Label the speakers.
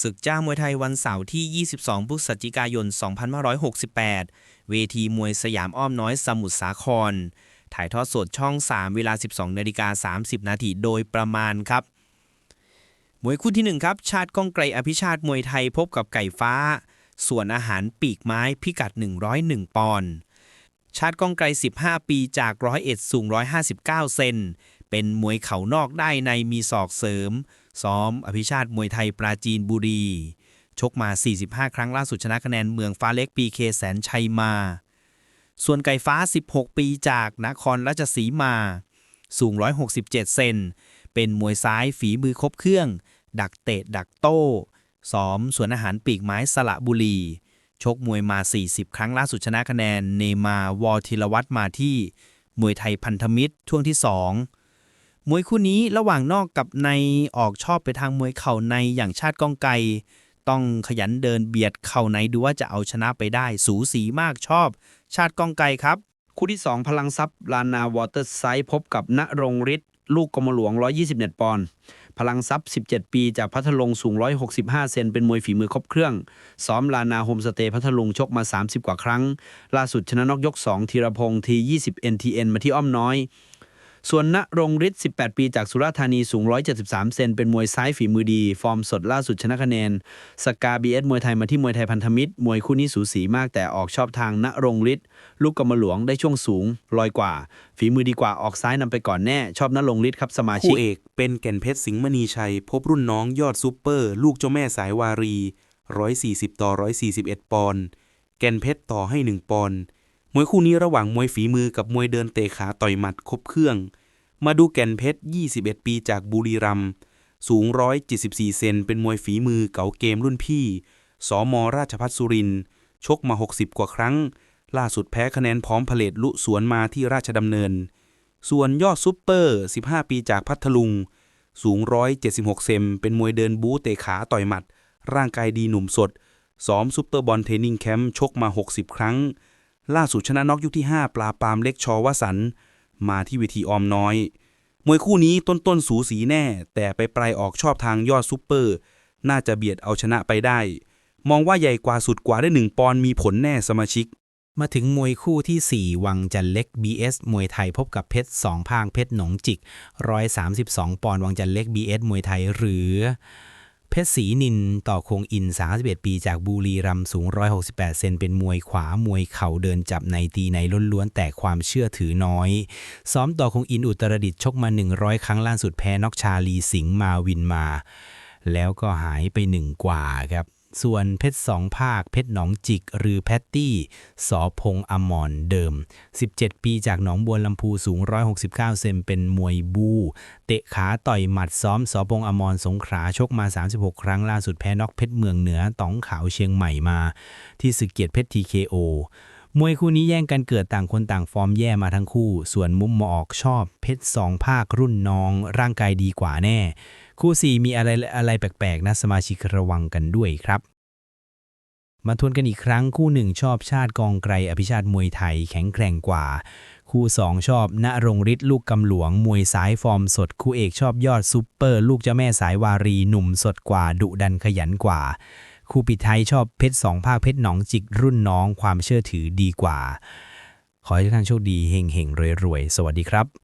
Speaker 1: ศึกจ้ามวยไทยวันเสาร์ที่ 22 พฤศจิกายน 2568 เวทีมวยสยามอ้อมน้อยสมุทรสาคร ถ่ายทอดสดช่อง 3 เวลา 12นาฬิกา30 นาทีโดยประมาณครับ มวยคู่ที่ 1 ครับ ชาติก้องไกรอภิชาติมวยไทยพบกับไก่ฟ้า ส่วนอาหารปีกไม้พิกัด 101 ปอนด์ชาติก้องไกร 15 ปีจากร้อยเอ็ดสูง 159 เซน เป็นมวยเข่านอกได้ในมีศอกเสริม ซ้อมอภิชาติมวยไทยปราจีนบุรี ชกมา 45 ครั้งล่าสุดชนะคะแนนเมืองฟ้าเล็กปีเคแสนชัยมา ส่วนไก่ฟ้า 16 ปีจากนครราชสีมา สูง 167 เซน เป็นมวยซ้ายฝีมือครบเครื่อง ดักเตะดักโต้ซ้อมสวนอาหารปีกไม้สละบุรี ชกมวยมา 40 ครั้งล่าสุดชนะคะแนนเนมาวอธิรวัตรมาที่มวยไทยพันธมิตรช่วงที่ 2 มวยคู่นี้ระหว่างนอกกับในออกชอบไปทางมวยเข่าในอย่างชาติก้องไกต้องขยันเดินเบียดเข่าในดูว่าจะเอาชนะไปได้ สูสีมากชอบ ชาติก้องไกครับ
Speaker 2: คู่ที่ 2 พลังซับลานาวอเตอร์ไซด์พบกับณรงฤทธิ์ลูกกรมหลวง 121 ปอนด์พลังซับ17 ปี จากพัทลุงสูง 165 เซนเป็นมวยฝีมือครบเครื่อง ซ้อมลานาโฮมสเตย์พัทลุงชกมา 30 กว่าครั้ง ล่าสุดชนะนอกยก 2 ธีรพงศ์ที20 NTN มาที่อ้อมน้อย ส่วนณรงฤทธิ์ 18 ปีจากสุราษฎร์ธานีสูง 173 เซนเป็นมวยซ้ายฝีมือดี ฟอร์มสดล่าสุดชนะคะแนน สกาบีเอสมวยไทยมาที่มวยไทยพันธมิตร มวยคู่นี้สูสีมากแต่ออกชอบทางณรงฤทธิ์ลูกกำมะหลวงได้ช่วงสูงลอยกว่า ฝีมือดีกว่าออกซ้ายนำไปก่อนแน่ ชอบณรงฤทธิ์ครับสมาชิ
Speaker 3: คู่
Speaker 2: ก
Speaker 3: เอกเป็นแก่นเพชรสิงห์มณีชัย พบรุ่นน้องยอดซูเปอร์ ลูกเจ้าแม่สายวารี 140 ต่อ 141 ปอนด์แก่นเพชรต่อให้ 1 ปอนด์ มวยคู่นี้ระหว่างมวยฝีมือกับมวยเดินเตะขาต่อยหมัดครบเครื่อง มาดูแก่นเพชร 21 ปีจากบุรีรัมย์สูง 174 เซนเป็นมวยฝีมือเก๋าเกมรุ่นพี่ สอมราชพัฒสุรินชกมา 60 กว่าครั้ง ล่าสุดแพ้คะแนนพร้อมผลเลตลุสวนมาที่ราชดำเนิน ส่วนยอดซุปเปอร์ 15 ปีจากพัทลุง สูง 176 เซมเป็นมวยเดินบู๊เตะขาต่อยหมัด ร่างกายดีหนุ่มสดซ้อมซุปเปอร์บอลเทรนนิ่งแคมป์ชกมา 60 ครั้ง ล่าสุดชนะน็อกยุคที่ 5 ปลาปามเล็กชอวสัน มาที่เวทีออมน้อย มวยคู่นี้ต้นต้นสูสีแน่ แต่ไปปลายออกชอบทางยอดซุปเปอร์ น่าจะเบียดเอาชนะไปได้ มองว่าใหญ่กว่าสุดกว่าได้หนึ่งปอนมีผลแน่สมาชิก
Speaker 1: มาถึงมวยคู่ที่ 4 วังจันเล็ก BS มวยไทยพบกับเพชรสองพางเพชรหนองจิก 132 ปอนด์วังจันเล็ก BS มวยไทยหรือ เพชรศรีนินต่อคงอิน 31 ปีจากบุรีรัมย์สูง 168 เซนเป็นมวยขวามวยเข่าเดินจับในตีในล้วนๆ แต่ความเชื่อถือน้อย ซ้อมต่อคงอินอุตรดิตชกมา 100 ครั้งล่าสุดแพ้นอกชาลีสิงห์มาวินมา แล้วก็หายไปหนึ่งกว่าครับ ส่วนเพชรสองภาค เพชรหนองจิก หรือแพตตี้สอพงอมรเดิม 17 ปีจากหนองบัวลำพูสูง 169 เซนเป็นมวยบู เตะขาต่อยหมัดซ้อมสอพงอมรสงขลาชกมา 36 ครั้งล่าสุดแพ้น็อกเพชรเมืองเหนือต๋องขาวเชียงใหม่มา ที่สึกเกียรติเพชรทีเคโอ มวยคู่นี้แย่งกันเกิดต่างคนต่างฟอร์มแย่มาทั้งคู่ ส่วนมุมมออกชอบ เพชรสองภาครุ่นน้อง ร่างกายดีกว่าแน่ คู่4มีอะไรอะไรแปลกๆนะสมาชิกระวังกันด้วยครับ มาทวนกันอีกครั้งคู่หนึ่งชอบชาติกองไกรอภิชาติมวยไทยแข็งแกร่งกว่า คู่2ชอบณรงฤทธิ์ลูกกำหลวง มวยสายฟอร์มสด คู่เอกชอบยอดซูเปอร์ ลูกเจ้าแม่สายวารีหนุ่มสดกว่าดุดันขยันกว่า คู่ปิดท้ายชอบเพชรสองภาคเพชรหนองจิกรุ่นน้องความเชื่อถือดีกว่า ขอให้ทุกท่านโชคดีเฮงเฮงรวยรวยๆ สวัสดีครับ